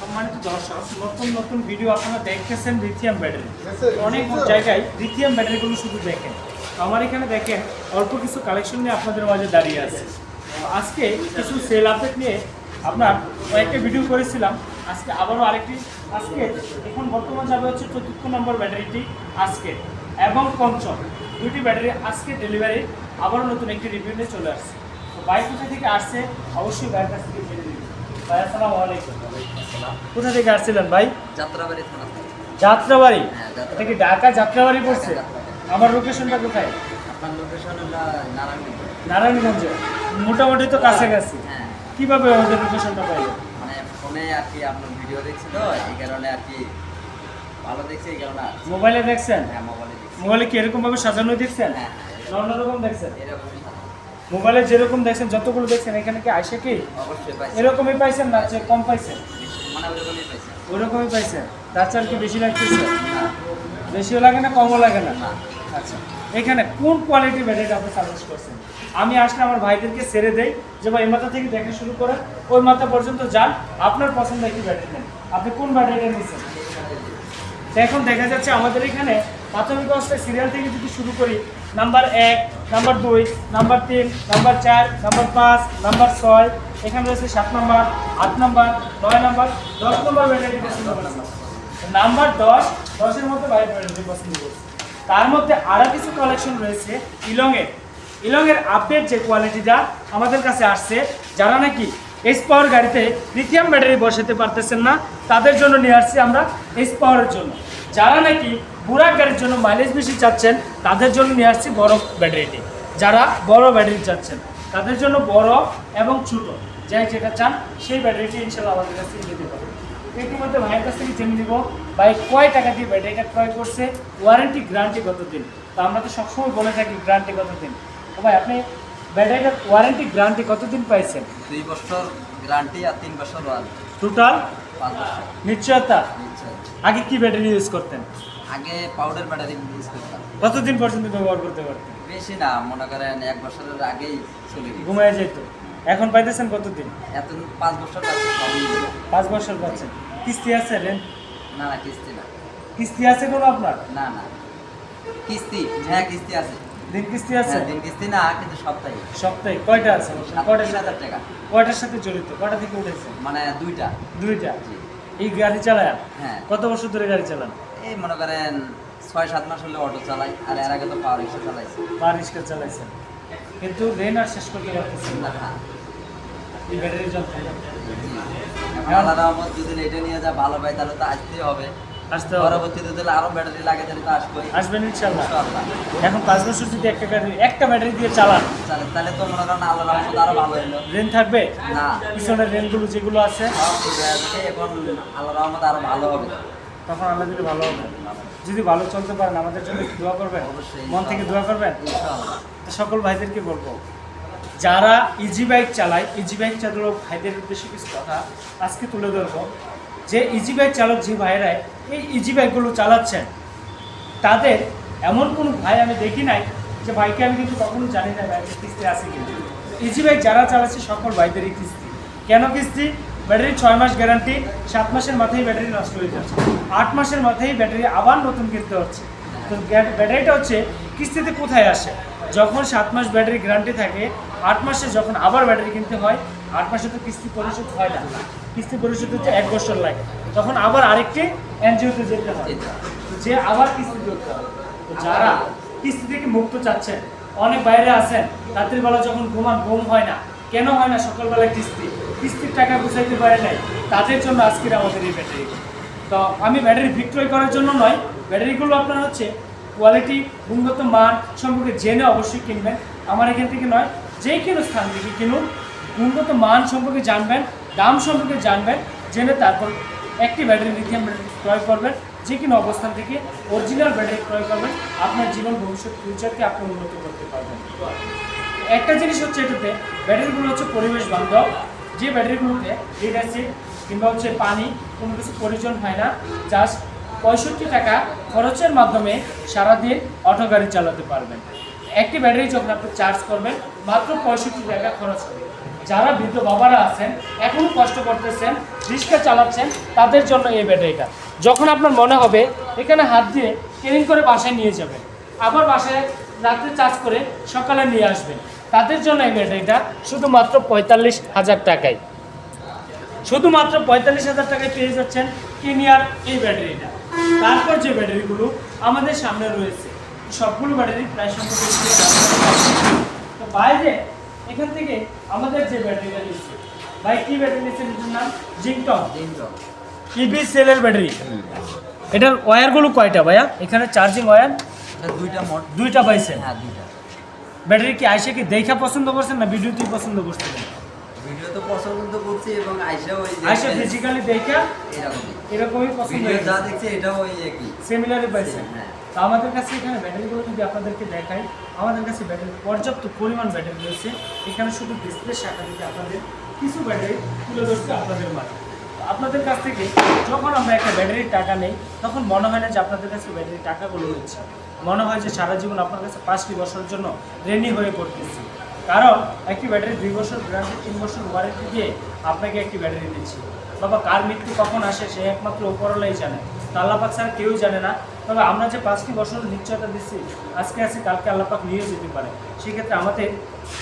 সম্মানিত দর্শক নতুন নতুন ভিডিও আপনারা দেখতেছেন লিথিয়াম ব্যাটারি অনেক জায়গায় লিথিয়াম ব্যাটারিগুলো শুধু দেখেন। তো আমার এখানে দেখেন অল্প কিছু কালেকশন নিয়ে আপনাদের মাঝে দাঁড়িয়ে আছে। আজকে কিছু সেল আপডেট নিয়ে আপনার কয়েকটা ভিডিও করেছিলাম। আজকে আবারও আরেকটি। আজকে এখন বর্তমান যাবে হচ্ছে চতুর্থ নম্বর ব্যাটারিটি আজকে। এবং পঞ্চম। দুটি ব্যাটারি আজকে ডেলিভারি আবারও নতুন একটি রিভিউ নিয়ে চলে আসছে। তো বাইক কোথা থেকে আসছে? অবশ্যই বাইরের কাছ থেকে ভাই আসসালামু আলাইকুম। কোথা থেকে আসছিলেন ভাই? যাত্রাবাড়ি থানা যাত্রাবাড়ি? হ্যাঁ। এটা কি ঢাকা যাত্রাবাড়ি পড়ছে? আমার লোকেশনটা কোথায়? আপনার লোকেশন হলো নারায়ণগঞ্জ। নারায়ণগঞ্জে মোটামুটি তো কাছাকাছি। হ্যাঁ। কীভাবে আমাদের লোকেশনটা পাইলেন? মানে ফোনে আর কি আপনার ভিডিও এই কারণে আর কি ভালো দেখছি এই কারণে মোবাইলে দেখছেন? হ্যাঁ মোবাইলে মোবাইলে কি এরকম ভাবে সাজানো দেখছেন? হ্যাঁ অন্যরকম দেখছেন? এরকমই। থাকে। মোবাইলে যেরকম দেখছেন যতগুলো দেখছেন এখানে কি আইসে কি? এরকমই পাইছেন না যে কম পাইছেন মানে ওইরকমই ওইরকমই পাইছেন তার চার কি বেশি লাগতেছে? না বেশিও লাগে না কমও লাগে না? আচ্ছা এখানে কোন কোয়ালিটির ব্যাটারি আপনি সাজেস্ট করছেন? আমি আসলে আমার ভাইদেরকে ছেড়ে দেই যে ভাই এই মাথা থেকে দেখা শুরু করে ওই মাথা পর্যন্ত যান আপনার পছন্দ একটি ব্যাটারি নেন। আপনি কোন ব্যাটারিটা নিচ্ছেন এখন দেখা যাচ্ছে আমাদের এখানে প্রাথমিক অবস্থায় সিরিয়াল থেকে যদি শুরু করি নাম্বার এক নাম্বার দুই নাম্বার তিন নাম্বার চার নাম্বার পাঁচ নাম্বার ছয়, এখানে রয়েছে সাত নাম্বার আট নাম্বার নয় নাম্বার দশ নম্বর ব্যাটারি পছন্দ নাম্বার দশ, দশের মধ্যে বাইরে ব্যাটারি পছন্দ করছি তার মধ্যে আরও কিছু কালেকশন রয়েছে ইলংয়ের। ইলংয়ের আপডেট যে কোয়ালিটিটা আমাদের কাছে আসছে, যারা নাকি এস পাওয়ার গাড়িতে লিথিয়াম ব্যাটারি বসাতে পারতেছেন না, তাদের জন্য নিয়ে আসছি আমরা এস পাওয়ারের জন্য। যারা নাকি বুড়া গাড়ির জন্য মাইলেজ বেশি চাচ্ছেন তাদের জন্য নিয়ে আসছি বড় ব্যাটারিটি যারা বড় ব্যাটারি চাচ্ছেন তাদের জন্য বড় এবং ছোট যাই যেটা চান সেই ব্যাটারিটি ইনশাল্লাহ আমাদের কাছ থেকে নিতে পারবেন। ইতিমধ্যে ভাইয়ের কাছ থেকে জেনে নিব ভাই কয় টাকা দিয়ে ব্যাটারিটা ক্রয় করছে ওয়ারেন্টি গ্যারান্টি কত দিন তা আমরা তো সবসময় বলে থাকি গ্যারান্টি কতদিন? তো ভাই আপনি ব্যাটারিটার ওয়ারেন্টি গ্যারান্টি কতদিন পাইছেন? দুই বছর গ্যারান্টি আর তিন বছর ওয়ারেন্টি টোটাল নিশ্চয়তা? নিশ্চয়। আগে কি ব্যাটারি ইউজ করতেন? আগে পাউডার ব্যাটারি ইউজ করতাম। কতদিন পর্যন্ত ব্যবহার করতে পারতেন? বেশি না মনে করেন এক বছরের আগেই চলে গেছে। ঘুমায় যেত। এখন পাইতেছেন কতদিন? এত পাঁচ বছর। পাঁচ বছর পাচ্ছেন কিস্তি আছে রেন্ট না না কিস্তি না। কিস্তি আছে কোনো আপনার? না না। কিস্তি হ্যাঁ কিস্তি আছে। দিন কিস্তি আছে? হ্যাঁ, দিন কিস্তি না কিন্তু সপ্তাহে। সপ্তাহে। কয়টা আছে? তিন হাজার টাকা। কয়টার সাথে জড়িত? কয়টা থেকে উঠেছে? মানে দুইটা। দুইটা? এই গাড়ি চালায়? হ্যাঁ। কত বছর ধরে গাড়ি চালান? এই মনে করেন ছয় সাত মাস হলে অটো চালাই আর এর আগে তো পাওয়ার রিক্সা চালাইছি। পা রিক্সা চালাইছেন কিন্তু রেন আর শেষ করতে পারতেছেন না। না এই ব্যাটারির যন্ত্র আল্লাহ রহমত যদি এটা নিয়ে যা ভালো পাই তাহলে তো আসতেই হবে। আসতে পরবর্তীতে যদি আরও ব্যাটারি লাগে তাহলে তো আসবোই। আসবেন ইনশাআল্লাহ। এখন পাঁচ বছর যদি একটা গাড়ি একটা ব্যাটারি দিয়ে চালান। তাহলে তাহলে তো মনে করেন আল্লাহ রহমত আরও ভালো হলো রেন থাকবে? না। পিছনের রেনগুলো যেগুলো আছে। এখন আল্লাহ রহমত আরও ভালো হবে। তখন আল্লাহ দিলে ভালো হবে। যদি ভালো চলতে পারেন আমাদের জন্য দোয়া করবেন। অবশ্যই। মন থেকে দোয়া করবেন? সকল ভাইদেরকে বলব যারা ইজি বাইক চালায় ইজি বাইক চালক ভাইদের উদ্দেশ্যে কিছু কথা আজকে তুলে ধরবো। যে ইজি বাইক চালক যে ভাইরা এই ইজি বাইকগুলো চালাচ্ছেন, তাদের এমন কোনো ভাই আমি দেখি নাই যে ভাইকে আমি কিন্তু কখনো জানি না বাইকের কিস্তি আছে কিন্তু ইজি বাইক যারা চালাচ্ছে সকল ভাইদেরই কিস্তি। কেন কিস্তি? ব্যাটারি ছয় মাস গ্যারান্টি সাত মাসের মাথায় ব্যাটারি নষ্ট হয়ে যাচ্ছে। আট মাসের মাথায় ব্যাটারি আবার নতুন কিনতে হচ্ছে। তো ব্যাটারিটা হচ্ছে কিস্তিতে কোথায় আসে? যখন সাত মাস ব্যাটারি গ্যারান্টি থাকে, আট মাসে যখন আবার ব্যাটারি কিনতে হয় আট মাসে তো কিস্তি পরিশোধ হয় না। কিস্তি পরিশোধ হচ্ছে এক বছর লাগে। তখন আবার আরেকটি এনজিওতে যেতে তো যে আবার কিস্তি করতে হয়। তো যারা কিস্তি থেকে মুক্ত চাচ্ছেন, অনেক বাইরে আছেন, রাত্রির বেলা যখন ঘুমান, ঘুম হয় না। কেন হয় না? সকালবেলা কিস্তি। কিস্তির টাকা বুঝাইতে পারে নাই। তাদের জন্য আজকের আমাদের এই ব্যাটারি। তো আমি ব্যাটারি বিক্রয় করার জন্য নয়। ব্যাটারিগুলো আপনার হচ্ছে কোয়ালিটি গুণগত মান সম্পর্কে জেনে অবশ্যই কিনবেন। আমার এখান থেকে নয়, যে কোনো স্থান থেকে কিনুন। গুণগত মান সম্পর্কে জানবেন, দাম সম্পর্কে জানবেন, জেনে তারপর একটি ব্যাটারি লিথিয়াম ব্যাটারি ক্রয় করবেন, যে কোনো অবস্থান থেকে অরিজিনাল ব্যাটারি ক্রয় করবেন, আপনার জীবন ভবিষ্যৎ ফিউচারকে আপনি উন্নত করতে পারবেন। একটা জিনিস হচ্ছে এটাতে, ব্যাটারিগুলো হচ্ছে পরিবেশ বান্ধব। যে ব্যাটারিগুলোতে লিড অ্যাসিড কিংবা হচ্ছে পানি কোনো কিছু প্রয়োজন হয় না জাস্ট পঁয়ষট্টি টাকা খরচের মাধ্যমে সারাদিন অটো গাড়ি চালাতে পারবেন। একটি ব্যাটারি যখন আপনি চার্জ করবেন, মাত্র পঁয়ষট্টি টাকা খরচ হবে। যারা বৃদ্ধ বাবারা আছেন, এখনও কষ্ট করতেছেন, রিক্সা চালাচ্ছেন, তাদের জন্য এই ব্যাটারিটা যখন আপনার মনে হবে, এখানে হাত দিয়ে ট্রেনিং করে বাসায় নিয়ে যাবেন। আবার বাসায় রাত্রে চার্জ করে সকালে নিয়ে আসবেন। তাদের জন্য এই ব্যাটারিটা শুধুমাত্র পঁয়তাল্লিশ হাজার টাকায়। শুধুমাত্র পঁয়তাল্লিশ হাজার টাকায় পেয়ে যাচ্ছেন কেনিয়ার এই ব্যাটারিটা তারপর যে ব্যাটারিগুলো আমাদের সামনে রয়েছে, সবগুলো ব্যাটারি প্রায় সম্পর্কে তো বাইরে এখান থেকে আমাদের যে ব্যাটারিটা নিচ্ছে। ভাই কি ব্যাটারি নিচ্ছে এটার নাম? জিংটন। তিনজন ইবি সেলের ব্যাটারি। এটার ওয়্যারগুলো কয়টা ভাইয়া? এখানে চার্জিং ওয়্যার? এটা দুইটা মোট দুইটা পাইছেন? হ্যাঁ দুইটা। ব্যাটারি কি আইসে কি দেখা পছন্দ করছেন না ভিডিওতেই পছন্দ করছিলেন ভিডিও তো পছন্দ করছি এবং আইসা ওই আইসে ফিজিক্যালি দেখা এরকমই। এরকমই পছন্দ যা দেখছি এটাও ওই একই। সেমিনারে পাইছেন। হ্যাঁ। তো আমাদের কাছে এখানে ব্যাটারিগুলো যদি আপনাদেরকে দেখাই, আমাদের কাছে ব্যাটারি পর্যাপ্ত পরিমাণ ব্যাটারি রয়েছে। এখানে শুধু ডিসপ্লে শাখা থেকে আপনাদের কিছু ব্যাটারি তুলে ধরছে আপনাদের মাঝে। আপনাদের কাছ থেকে যখন আমরা একটা ব্যাটারির টাকা নেই, তখন মনে হয় না যে আপনাদের কাছে ব্যাটারির টাকাগুলো রয়েছে। মনে হয় যে সারা জীবন আপনার কাছে পাঁচটি বছরের জন্য রেনি হয়ে পড়তেছি। কারণ একটি ব্যাটারি দুই বছর গ্যারান্টি তিন বছর ওয়ারেন্টি দিয়ে আপনাকে একটি ব্যাটারি দিচ্ছি। বাবা, কার মৃত্যু কখন আসে, সে একমাত্র উপরলাই জানে। তো আল্লাপাক স্যার কেউ জানে না তবে আমরা যে পাঁচটি বছর নিশ্চয়তা দিচ্ছি, আজকে আছে, কালকে আল্লাপাক নিয়ে যেতে পারে। সেক্ষেত্রে আমাদের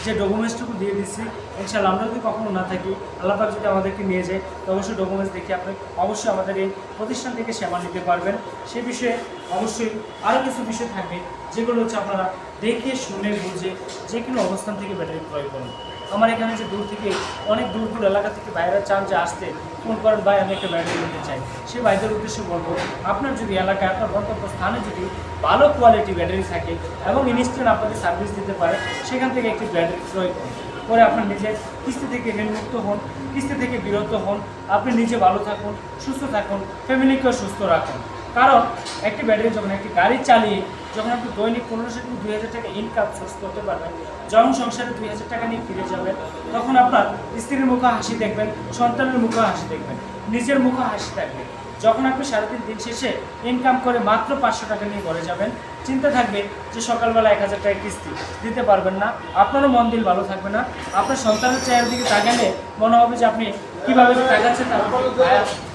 যে ডকুমেন্টসটুকু দিয়ে দিচ্ছি ইনশাল্লাহ আমরা যদি কখনো না থাকি আল্লাপাক যদি আমাদেরকে নিয়ে যায়, তো অবশ্যই ডকুমেন্টস দেখে আপনি অবশ্যই আমাদের এই প্রতিষ্ঠান থেকে সেবা নিতে পারবেন। সে বিষয়ে অবশ্যই আরও কিছু বিষয় থাকবে, যেগুলো হচ্ছে আপনারা দেখে শুনে বুঝে যে কোনো অবস্থান থেকে ব্যাটারি ক্রয় করুন। আমার এখানে যে দূর থেকে, অনেক দূর দূর এলাকা থেকে বাইরে চান যে আসতে। ফোন করেন, ভাই, আমি একটা ব্যাটারি নিতে চাই। সে ভাইদের উদ্দেশ্যে বলব, আপনার যদি এলাকায় আপনার গন্তব্য স্থানে যদি ভালো কোয়ালিটি ব্যাটারি থাকে এবং ইনস্ট্যান্ট আপনাকে সার্ভিস দিতে পারে, সেখান থেকে একটি ব্যাটারি ক্রয় করুন। পরে আপনার নিজের কিস্তি থেকে ঋণমুক্ত হন, কিস্তি থেকে বিরত হন, আপনি নিজে ভালো থাকুন, সুস্থ থাকুন ফ্যামিলিকেও সুস্থ রাখুন। কারণ একটি ব্যাটারি যখন একটি গাড়ি চালিয়ে যখন আপনি দৈনিক পনেরোশো থেকে দুই হাজার টাকা ইনকাম সোর্স করতে পারবেন, যখন সংসারে দুই হাজার টাকা নিয়ে ফিরে যাবেন, তখন আপনার স্ত্রীর মুখে হাসি দেখবেন, সন্তানের মুখে হাসি দেখবেন, নিজের মুখে হাসি থাকবে। যখন আপনি সারাদিন দিন শেষে ইনকাম করে মাত্র পাঁচশো টাকা নিয়ে ঘরে যাবেন, চিন্তা থাকবে যে সকালবেলা এক হাজার টাকা কিস্তি দিতে পারবেন না, আপনারও মন দিল ভালো থাকবে না, আপনার সন্তানের চেহারার দিকে তাকালে মনে হবে যে আপনি কীভাবে তাকাচ্ছেন তার উপর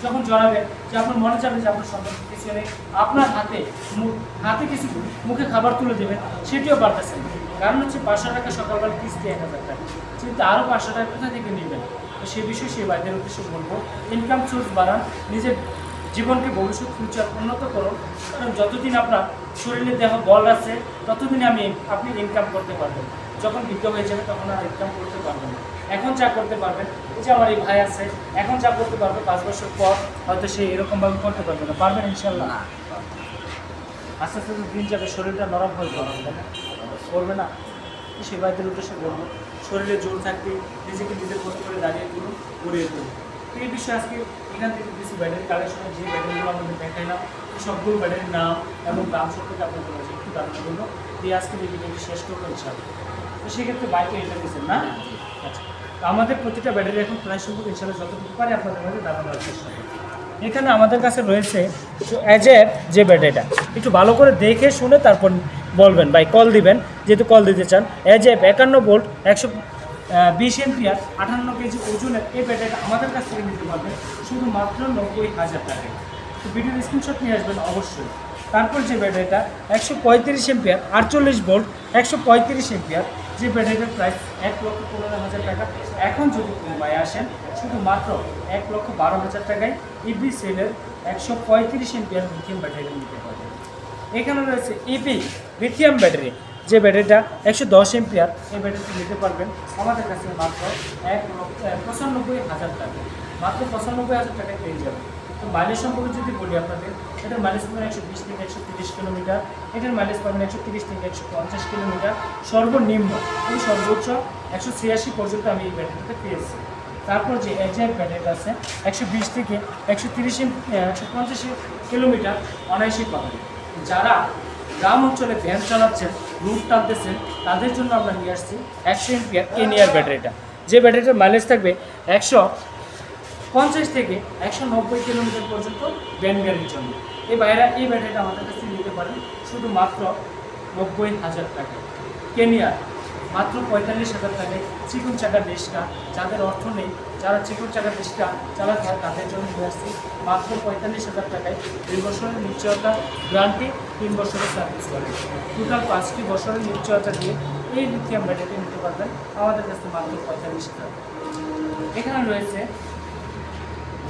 যখন জড়াবে, যে আপনার মনে চাবে যে আপনার সন্তান পিছনে আপনার হাতে হাতে কিছু মুখে খাবার তুলে দেবেন, সেটিও পারতেছেন কারণ হচ্ছে পাঁচশো টাকা সকালবেলা কিস্তি এক হাজার টাকা কিন্তু আরও পাঁচশো টাকা কোথা থেকে নেবেন? তো সে বিষয়ে সে বাইদের উদ্দেশ্যে বলব ইনকাম সোর্স বাড়ান, নিজের জীবনকে ভবিষ্যৎ ফিউচার উন্নত করুন কারণ যতদিন আপনার শরীরে দেহ বল আছে ততদিন আমি আপনি ইনকাম করতে পারবেন। যখন বৃদ্ধ হয়ে যাবে তখন আর ইনকাম করতে পারবেন না। এখন যা করতে পারবেন এই যে আমার এই ভাই আছে এখন যা করতে পারবে পাঁচ বছর পর হয়তো সে এরকমভাবে করতে পারবে না। পারবেন ইনশাল্লাহ আস্তে আস্তে তো দিন যাবে শরীরটা নরম হয়ে না? করবে না। সে ভাইদের উদ্দেশ্যে বলব শরীরে জোর থাকবে নিজেকে নিজের মতো করে দাঁড়িয়ে তুলুন গড়িয়ে তুলুন। এই বিষয়ে আজকে এখান থেকে কিছু ব্যাটারি কালেকশন, যে ব্যাটারিগুলো আমাদের দেখাইলাম সবগুলো ব্যাটারির নাম এবং দাম সম্পর্কে আপনাদের কাছে একটু ধারণা করব। দিয়ে আজকে এই ভিডিওটি শেষ করব ইনশাল্লাহ তো সেক্ষেত্রে বাইকে এটা দিয়েছেন না? আচ্ছা আমাদের প্রতিটা ব্যাটারি এখন প্রায় সম্পর্কে ইনশাল্লাহ যতটুকু পারে আপনাদের মাঝে দাম দেওয়ার চেষ্টা এখানে আমাদের কাছে রয়েছে অ্যাজের যে ব্যাটারিটা, একটু ভালো করে দেখে শুনে তারপর বলবেন, ভাই কল দিবেন, যেহেতু কল দিতে চান। অ্যাজেব একান্ন ভোল্ট একশো বিশ এমপিয়ার আটান্ন কেজি ওজনের এই ব্যাটারিটা আমাদের কাছ থেকে নিতে পারবেন শুধুমাত্র নব্বই হাজার টাকায়। তো ভিডিওর স্ক্রিনশট নিয়ে আসবেন অবশ্যই। তারপর যে ব্যাটারিটা, একশো পঁয়ত্রিশ এমপিয়ার, আটচল্লিশ ভোল্ট, একশো পঁয়ত্রিশ এমপিয়ার, যে ব্যাটারিটার প্রাইস এক লক্ষ পনেরো হাজার টাকা। এখন যদি মুম্বাই আসেন, শুধুমাত্র এক লক্ষ বারো হাজার টাকায় ইবি সেলের একশো পঁয়ত্রিশ এমপিয়ার লিথিয়াম ব্যাটারি নিতে পারবেন। এখানে রয়েছে ইপি লিথিয়াম ব্যাটারি যে ব্যাটারিটা একশো দশ এমপিয়ার এই ব্যাটারিটি নিতে পারবেন। আমাদের কাছে মাত্র এক পঁচানব্বই হাজার টাকা। মাত্র পঁচানব্বই হাজার টাকায় পেয়ে যাবেন। তো মাইলেজ সম্পর্কে যদি বলি আপনাদের, এটার মাইলেজ পাবেন একশো বিশ থেকে একশো তিরিশ কিলোমিটার এটার মাইলেজ পাবেন একশো তিরিশ থেকে একশো পঞ্চাশ কিলোমিটার সর্বনিম্ন এবং সর্বোচ্চ একশো ছিয়াশি পর্যন্ত আমি এই ব্যাটারিটা পেয়েছি। তারপর যে এজের ব্যাটারিটা আছে, একশো বিশ থেকে একশো তিরিশ একশো পঞ্চাশ কিলোমিটার অনায়াসই পাবেন। যারা গ্রাম অঞ্চলে ভ্যান চালাচ্ছেন রুট টানতেছেন তাদের জন্য আমরা নিয়ে আসছি একশো এমপিয়ার কেনিয়ার ব্যাটারিটা যে ব্যাটারিটার মাইলেজ থাকবে একশো পঞ্চাশ থেকে একশো নব্বই কিলোমিটার পর্যন্ত ভ্যান গাড়ির জন্য। এই বাইরা এই ব্যাটারিটা আমাদের কাছে নিতে পারেন, শুধুমাত্র নব্বই হাজার টাকা। কেনিয়ার মাত্র পঁয়তাল্লিশ হাজার টাকায় চিকুন চাকা দেশটা, যাদের অর্থ নেই যারা চিকুর চাকা বেশিটা চালাতে হয় তাদের জন্য নিয়ে আসছি। মাত্র পঁয়তাল্লিশ হাজার টাকায় দুই বছরের নিশ্চয়তা গ্রান্টি, তিন বছরের সার্ভিস ওয়ারেন্টি টোটাল পাঁচটি বছরের নিশ্চয়তা দিয়ে এই লিথিয়াম ব্যাটারি নিতে পারবেন। আমাদের কাছে মাত্র পঁয়তাল্লিশ হাজার এখানে রয়েছে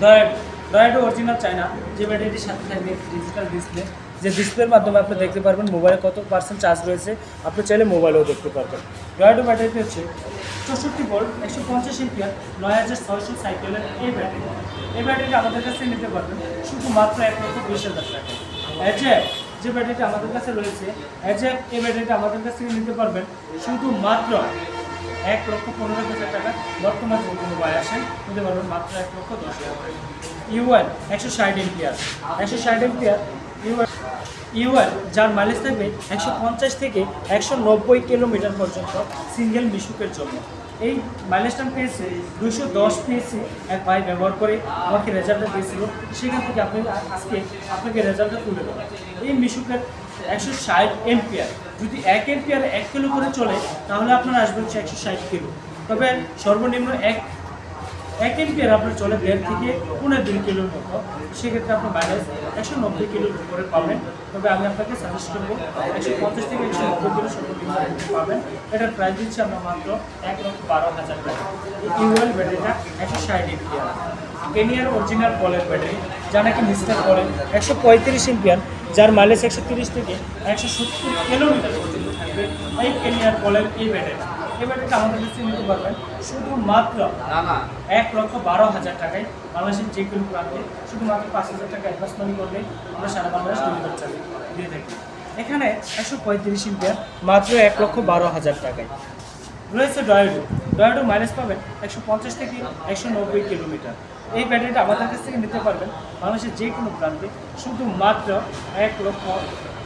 ডয়েড ডয়েড অরিজিনাল চায়না যে ব্যাটারিটির সাথে থাকবে ডিজিটাল ডিসপ্লে যে ডিসপ্লের মাধ্যমে আপনি দেখতে পারবেন মোবাইলে কত পার্সেন্ট চার্জ রয়েছে। আপনি চাইলে মোবাইলেও দেখতে পারবেন। ডয়েডো ব্যাটারিটি হচ্ছে চৌষট্টি ভোল্ট একশো পঞ্চাশ এমপিয়ার নয় হাজার ছয়শো সাইকেলের এই ব্যাটারি। এই ব্যাটারিটা আমাদের কাছে নিতে পারবেন শুধুমাত্র এক লক্ষ বিশ হাজার টাকা। অ্যাজেক যে ব্যাটারিটা আমাদের কাছে রয়েছে অ্যাজেক এই ব্যাটারিটা আমাদের কাছ থেকে নিতে পারবেন শুধুমাত্র এক লক্ষ পনেরো হাজার টাকা। বর্তমান যে কোনো বয় আসেন, নিতে পারবেন মাত্র এক লক্ষ দশ হাজার টাকা। ইউএল একশো ষাট এমপিয়ার একশো ষাট এমপিয়ার ইউএল যার মাইলেজ থাকবে একশো পঞ্চাশ থেকে একশো নব্বই কিলোমিটার পর্যন্ত সিঙ্গেল মিশুকের জন্য। এই মাইলেজটা আমি পেয়েছি দুশো দশ পেয়েছি এক ভাই ব্যবহার করে, আমাকে রেজাল্টটা দিয়েছিল, সেখান থেকে আপনি আজকে আপনাকে রেজাল্টটা তুলে দেবো। এই মিশুকের একশো ষাট এমপিয়ার যদি এক এমপিয়ার এক কিলো করে চলে, তাহলে আপনার আসবে হচ্ছে একশো ষাট কিলো। তবে সর্বনিম্ন এক এক এমপিয়ার আপনার চলে দেড় থেকে পনেরো দুই কিলোর মতো। সেক্ষেত্রে আপনার মাইলেজ একশো নব্বই কিলোর উপরে পাবেন। তবে আমি আপনাকে সাজেস্ট করব, একশো পঞ্চাশ থেকে একশো নব্বই কিলো পাবেন। এটার প্রাইস দিচ্ছি আমরা মাত্র এক লক্ষ বারো হাজার টাকা। ইউএল ব্যাটারিটা একশো ষাট এমপিয়ার কেনিয়ার অরিজিনাল পলের ব্যাটারি যা নাকি মিস্টার পলের একশো পঁয়ত্রিশ এমপিয়ার যার মাইলেজ একশো তিরিশ থেকে একশো সত্তর কিলোমিটার পর্যন্ত থাকবে। এই কেনিয়ার পলের এই ব্যাটারি এই ব্যাটারিটা আমাদের কাছে নিতে পারবেন। শুধুমাত্র না না। এক লক্ষ বারো হাজার টাকায় বাংলাদেশের যে কোনো প্রান্তে শুধুমাত্র পাঁচ হাজার টাকা অ্যাডভান্স মানি করলে আমরা সারা বাংলাদেশ ডেলিভারি চার্জ দিয়ে থাকি। এখানে একশো পঁয়ত্রিশ ইম্পিয়ার মাত্র এক লক্ষ বারো হাজার টাকায়। রয়েছে ডয়েডো ডয়েডো মাইলেজ পাবেন একশো পঞ্চাশ থেকে একশো নব্বই কিলোমিটার এই ব্যাটারিটা আমাদের কাছ থেকে নিতে পারবেন বাংলাদেশের যে কোনো প্রান্তে। শুধুমাত্র এক লক্ষ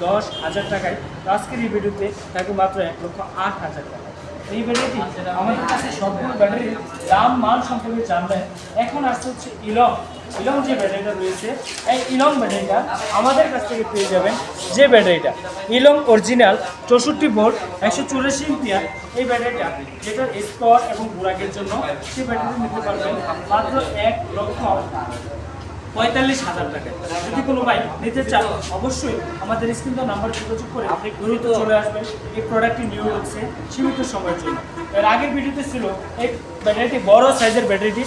দশ হাজার টাকায়। আজকের এই ভিডিওতে থাকবে মাত্র এক লক্ষ আট হাজার টাকা এই ব্যাটারিটি আমাদের কাছে সবগুলো ব্যাটারির দাম, মান সম্পর্কে জানবেন এখন আসছে হচ্ছে ইলং ইলং যে ব্যাটারিটা রয়েছে, এই ইলং ব্যাটারিটা আমাদের কাছ থেকে পেয়ে যাবেন যে ব্যাটারিটা ইলং অরিজিনাল চৌষট্টি ভোল্ট একশো চুরাশি ইম্পিয়ার এই ব্যাটারিটা যেটার স্কোয়ার এবং বুরাকের জন্য সেই ব্যাটারি নিতে পারবেন মাত্র এক লক্ষ। পঁয়তাল্লিশ হাজার টাকা। যদি কোনো ভাই নিতে চান অবশ্যই আমাদের স্ক্রিন নাম্বার যোগাযোগ করে আপনি দ্রুত চলে আসবেন। এই প্রোডাক্টটি নিউ হচ্ছে সীমিত সময়ের জন্য। এর আগের ভিডিওতে ছিল এই ব্যাটারিটি বড় সাইজের ব্যাটারিটি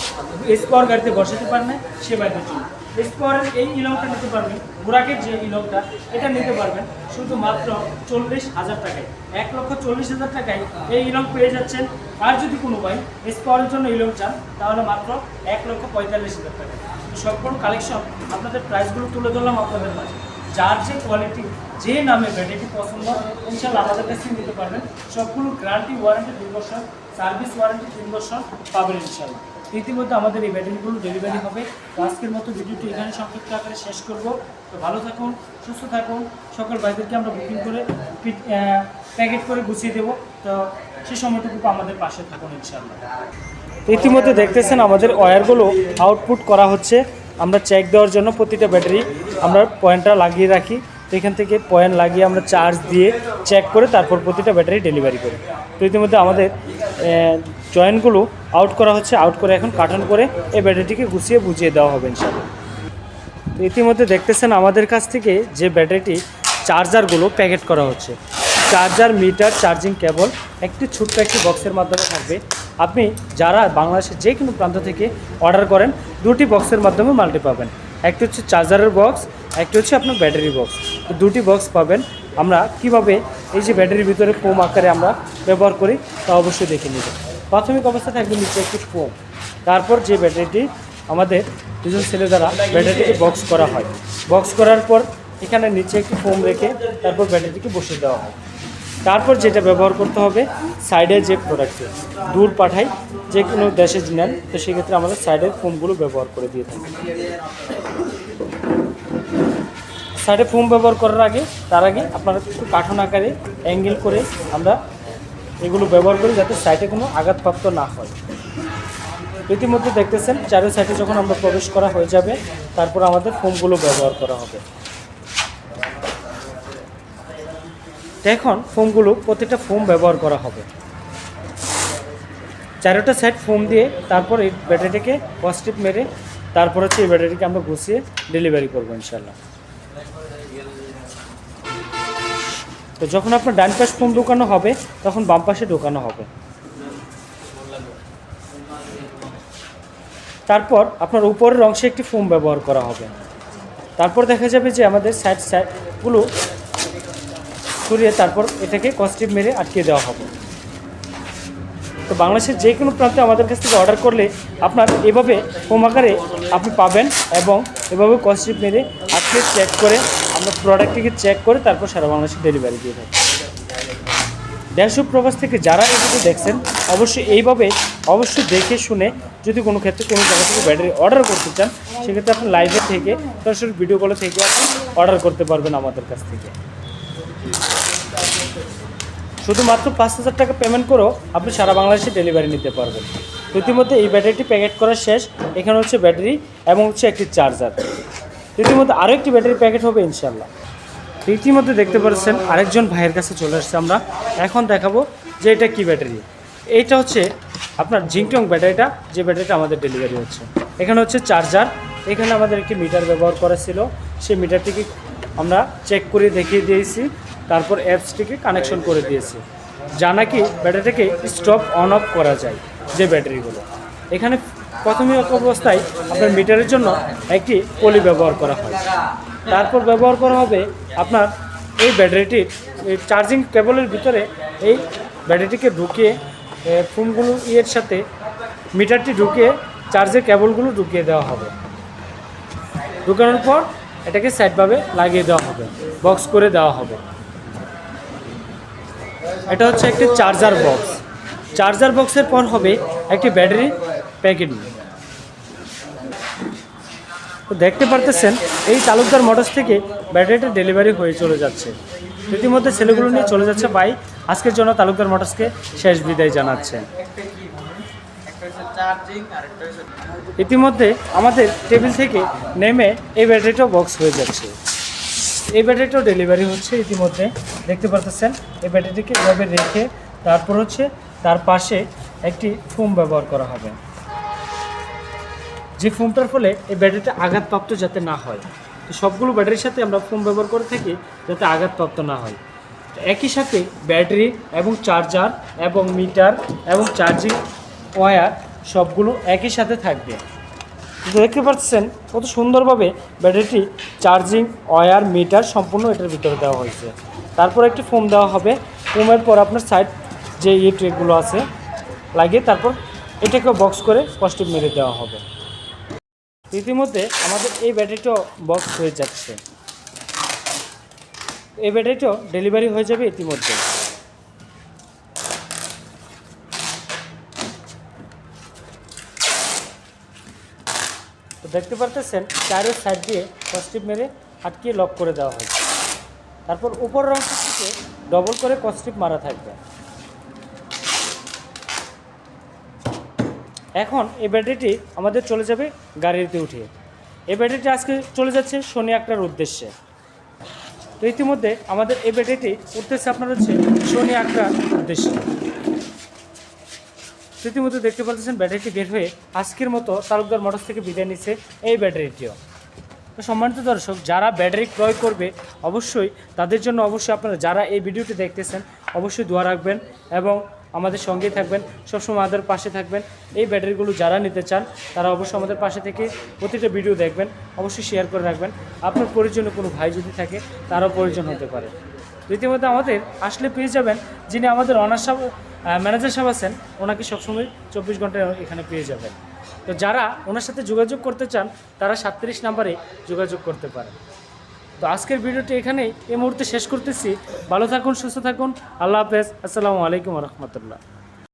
স্পর গাড়িতে বসাতে পারেন না সে বাইকের জন্য স্পরের এই ইলংটা নিতে পারবেন বুরাকের যে ইলংটা এটা নিতে পারবেন। শুধুমাত্র চল্লিশ হাজার টাকায়। এক লক্ষ চল্লিশ হাজার টাকায় এই ইলং পেয়ে যাচ্ছেন। আর যদি কোনো ভাই স্পরের জন্য ইলং চান তাহলে মাত্র এক লক্ষ পঁয়তাল্লিশ হাজার টাকা সবগুলো কালেকশন আপনাদের প্রাইসগুলো তুলে ধরলাম আপনাদের মাঝে। যার যে কোয়ালিটি যে নামে ব্যাটারি পছন্দ ইনশাল্লাহ আমাদের কাছে নিতে পারবেন। সবগুলো গ্যারান্টি ওয়ারেন্টি দুই বছর সার্ভিস ওয়ারেন্টি তিন বছর পাবেন ইনশাল্লাহ। ইতিমধ্যে আমাদের এই ব্যাটারিগুলো ডেলিভারি হবে। আজকের মতো ভিডিওটি এখানে সংক্ষিপ্ত আকারে শেষ করব। তো ভালো থাকুন, সুস্থ থাকুন। সকল ভাইদেরকে আমরা বুকিং করে প্যাকেট করে গুছিয়ে দেবো। তো সে সময়টুকু আমাদের পাশে থাকুন ইনশাল্লাহ। ইতিমধ্যে দেখতেছেন আমাদের ওয়্যারগুলো আউটপুট করা হচ্ছে। আমরা চেক দেওয়ার জন্য প্রতিটা ব্যাটারি আমরা পয়েন্টটা লাগিয়ে রাখি। এখান থেকে পয়েন্ট লাগিয়ে আমরা চার্জ দিয়ে চেক করে তারপর প্রতিটা ব্যাটারি ডেলিভারি করি। তো ইতিমধ্যে আমাদের জয়েন্টগুলো আউট করা হচ্ছে। আউট করে এখন কার্টন করে এই ব্যাটারিটিকে গুছিয়ে বুঝিয়ে দেওয়া হবে ইনশাল্লাহ তো ইতিমধ্যে দেখতেছেন আমাদের কাছ থেকে যে ব্যাটারিটি চার্জারগুলো প্যাকেট করা হচ্ছে। চার্জার মিটার চার্জিং কেবল একটি ছোট্ট একটি বক্সের মাধ্যমে থাকবে। আপনি যারা বাংলাদেশের যে কোনো প্রান্ত থেকে অর্ডার করেন, দুটি বক্সের মাধ্যমে মালটি পাবেন। একটি হচ্ছে চার্জারের বক্স একটি হচ্ছে আপনার ব্যাটারি বক্স তো দুটি বক্স পাবেন। আমরা কীভাবে এই যে ব্যাটারির ভিতরে ফোম আকারে আমরা ব্যবহার করি, তা অবশ্যই দেখে নেব প্রাথমিক অবস্থা থাকবে নিচে একটি ফোম তারপর যে ব্যাটারিটি আমাদের দুজন ছেলে দ্বারা ব্যাটারিটিকে বক্স করা হয়। বক্স করার পর এখানে নিচে একটি ফোম রেখে তারপর ব্যাটারিটিকে বসিয়ে দেওয়া হয়। তারপর যেটা ব্যবহার করতে হবে সাইডে যে প্রোডাক্টটি দূর পাঠাই যে কোনো দেশে নেন, তো সেক্ষেত্রে আমাদের সাইডের ফোমগুলো ব্যবহার করে দিয়ে থাকি। সাইডে ফোম ব্যবহার করার আগে, তার আগে আপনারা একটু কাঠন আকারে অ্যাঙ্গেল করে আমরা এগুলো ব্যবহার করি যাতে সাইডে কোনো আঘাতপ্রাপ্ত না হয়। ইতিমধ্যে দেখতেছেন, চারো সাইডে যখন আমরা প্রবেশ করা হয়ে যাবে, তারপর আমাদের ফোমগুলো ব্যবহার করা হবে তো এখন ফোমগুলো প্রতিটা ফোম ব্যবহার করা হবে। চারোটা সাইড ফোম দিয়ে তারপর এই ব্যাটারিটাকে পজিটিভ মেরে তারপর হচ্ছে এই ব্যাটারিকে আমরা গুছিয়ে ডেলিভারি করব ইনশাল্লাহ তো যখন আপনার ডান পাশ ফোম ঢোকানো হবে, তখন বাম পাশে ঢোকানো হবে। তারপর আপনার উপরের অংশে একটি ফোম ব্যবহার করা হবে। তারপর দেখা যাবে যে আমাদের সাইড সাইডগুলো সরিয়ে তারপর এটাকে কস্টিপ মেরে আটকে দেওয়া হবে। তো বাংলাদেশের যে কোনো প্রান্তে আমাদের কাছ থেকে অর্ডার করলে আপনার এভাবে ফোম আকারে আপনি পাবেন এবং এভাবে কস্টিপ মেরে আটকে চেক করে আমরা প্রোডাক্টটিকে চেক করে তারপর সারা বাংলাদেশে ডেলিভারি দিয়ে থাকি। দেশ প্রবাস থেকে যারা ভিডিও দেখছেন, অবশ্যই এইভাবে অবশ্যই দেখে শুনে যদি কোনো ক্ষেত্রে কোনো জায়গা থেকে ব্যাটারি অর্ডার করতে চান, সেক্ষেত্রে আপনি লাইভে থেকে সরাসরি ভিডিও কলে থেকে আপনি অর্ডার করতে পারবেন আমাদের কাছ থেকে। শুধুমাত্র পাঁচ হাজার টাকা পেমেন্ট করেও আপনি সারা বাংলাদেশে ডেলিভারি নিতে পারবেন। ইতিমধ্যে এই ব্যাটারিটি প্যাকেট করা শেষ। এখানে হচ্ছে ব্যাটারি এবং হচ্ছে একটি চার্জার ইতিমধ্যে আরও একটি ব্যাটারি প্যাকেট হবে ইনশাল্লাহ ইতিমধ্যে দেখতে পাচ্ছেন আরেকজন ভাইয়ের কাছে চলে আসছে আমরা। এখন দেখাবো যে এটা কি ব্যাটারি এইটা হচ্ছে আপনার জিংটং ব্যাটারিটা যে ব্যাটারিটা আমাদের ডেলিভারি হচ্ছে। এখানে হচ্ছে চার্জার এখানে আমাদের একটি মিটার ব্যবহার করা ছিল। সেই মিটারটিকে আমরা চেক করে দেখিয়ে দিয়েছি। তারপর অ্যাপসটিকে কানেকশন করে দিয়েছি। যা নাকি ব্যাটারিটাকে স্টপ অন অফ করা যায়, যে ব্যাটারিগুলো। এখানে প্রথমে অবস্থায় আপনার মিটারের জন্য একটি পলি ব্যবহার করা হয়। তারপর ব্যবহার করা হবে আপনার এই ব্যাটারিটির চার্জিং কেবলের ভিতরে এই ব্যাটারিটিকে ঢুকিয়ে ফোনগুলো ইয়ের সাথে মিটারটি ঢুকিয়ে চার্জের কেবলগুলো ঢুকিয়ে দেওয়া হবে। ঢুকানোর পর এটাকে সাইডভাবে লাগিয়ে দেওয়া হবে বক্স করে দেওয়া হবে। এটা হচ্ছে একটি চার্জার বক্স চার্জার বক্সের পর হবে একটি ব্যাটারি প্যাকেট তো দেখতে পারতেছেন, এই তালুকদার মোটরস থেকে ব্যাটারিটা ডেলিভারি হয়ে চলে যাচ্ছে। ইতিমধ্যে ছেলেগুলো নিয়ে চলে যাচ্ছে ভাই। আজকের জন্য তালুকদার মোটরসকে শেষ বিদায় জানাচ্ছে। ইতিমধ্যে আমাদের টেবিল থেকে নেমে এই ব্যাটারিটাও বক্স হয়ে যাচ্ছে। এই ব্যাটারিটাও ডেলিভারি হচ্ছে ইতিমধ্যে। দেখতে পারতেছেন, এই ব্যাটারিটিকে এভাবে রেখে তারপর হচ্ছে তার পাশে একটি ফোম ব্যবহার করা হবে। যে ফোমটার ফলে এই ব্যাটারিটা আঘাতপ্রাপ্ত যাতে না হয়, তো সবগুলো ব্যাটারির সাথে আমরা ফোম ব্যবহার করে থাকি যাতে আঘাতপ্রাপ্ত না হয়। একই সাথে ব্যাটারি এবং চার্জার এবং মিটার এবং চার্জিং ওয়্যার সবগুলো একই সাথে থাকবে। দেখতে পাচ্ছেন কত সুন্দরভাবে ব্যাটারিটি চার্জিং, ওয়্যার, মিটার সম্পূর্ণ এটার ভিতরে দেওয়া হয়েছে। তারপর একটি ফোম দেওয়া হবে। ফোমের পর আপনার সাইড যে ইয়ে ট্রেকগুলো আছে, লাগিয়ে তারপর এটাকে বক্স করে পজিটিভ মেরে দেওয়া হবে। ইতিমধ্যে আমাদের এই ব্যাটারিটাও বক্স হয়ে যাচ্ছে। এই ব্যাটারিটাও ডেলিভারি হয়ে যাবে ইতিমধ্যে। তো দেখতে পারতেছেন চারের সাইড দিয়ে কস্টিপ মেরে আটকিয়ে লক করে দেওয়া হয়েছে। তারপর উপরের অংশ থেকে ডবল করে কস্টিপ মারা থাকবে। এখন এই ব্যাটারিটি আমাদের চলে যাবে গাড়িতে উঠিয়ে। এই ব্যাটারিটি আজকে চলে যাচ্ছে শনি আঁকড়ার উদ্দেশ্যে। তো ইতিমধ্যে আমাদের এই ব্যাটারিটি উঠতেছে আপনার হচ্ছে শনি আঁকড়ার উদ্দেশ্যে। তো ইতিমধ্যে দেখতে পাচ্ছেন ব্যাটারিটি বের হয়ে আজকের মতো তালুকদার মোটরস থেকে বিদায় নিচ্ছে এই ব্যাটারিটিও। তো সম্মানিত দর্শক, যারা ব্যাটারি ক্রয় করবে, অবশ্যই তাদের জন্য অবশ্যই আপনারা যারা এই ভিডিওটি দেখতেছেন, অবশ্যই দোয়া রাখবেন এবং আমাদের সঙ্গেই থাকবেন, সবসময় আমাদের পাশে থাকবেন। এই ব্যাটারিগুলো যারা নিতে চান, তারা অবশ্যই আমাদের পাশে থেকে প্রতিটা ভিডিও দেখবেন, অবশ্যই শেয়ার করে রাখবেন। আপনার প্রয়োজনে কোনো ভাই যদি থাকে, তারও প্রয়োজন হতে পারে। রীতিমতো আমাদের আসলে পেয়ে যাবেন যিনি আমাদের অনার্স ম্যানেজার সাহেব আছেন, ওনাকে সবসময় চব্বিশ ঘন্টায় এখানে পেয়ে যাবেন। তো যারা ওনার সাথে যোগাযোগ করতে চান, তারা সাতত্রিশ নাম্বারে যোগাযোগ করতে পারেন। তো আজকের ভিডিওটি এখানেই, এই মুহূর্তে শেষ করতেছি। ভালো থাকুন, সুস্থ থাকুন। আল্লাহ হাফেজ। আসসালামু আলাইকুম রহমতুল্লাহ।